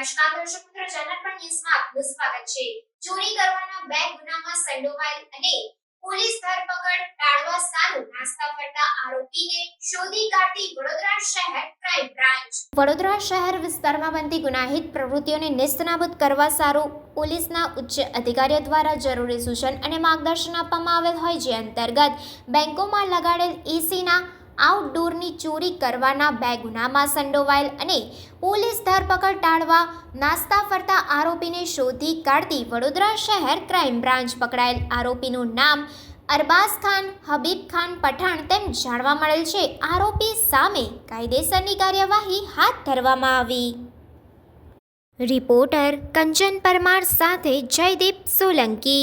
ન્યૂઝમાં આપનું સ્વાગત છે. ચોરી કરવાના બે ગુનામાં સંડોવાયેલ અને પોલીસ ધરપકડ ટાળવા સારું નાસ્તા ફરતા આરોપીને શોધી કાઢતી વડોદરા શહેર ક્રાઇમ બ્રાન્ચ. વડોદરા શહેર વિસ્તારમાં બનતી ગુનાહિત પ્રવૃત્તિઓને નિસ્તનાબૂદ કરવા સારું પોલીસના ઉચ્ચ અધિકારીઓ દ્વારા જરૂરી સૂચન અને માર્ગદર્શન આપવામાં આવેલ હોય જે અંતર્ગત બેંકોમાં લગાડેલ એસીના આઉટડોરની ચોરી કરવાના બે ગુનામાં સંડોવાયેલ અને પોલીસ ધરપકડ ટાળવા નાસ્તા ફરતા આરોપીને શોધી કાઢતી વડોદરા શહેર ક્રાઇમ બ્રાન્ચ પકડાયેલ. આરોપીનું નામ અરબાઝ ખાન, હબીબ ખાન પઠાણ તેમ જાણવા મળેલ છે. આરોપી સામે કાયદેસરની કાર્યવાહી હાથ ધરવામાં આવી. રિપોર્ટર કંચન પરમાર સાથે જયદીપ સોલંકી.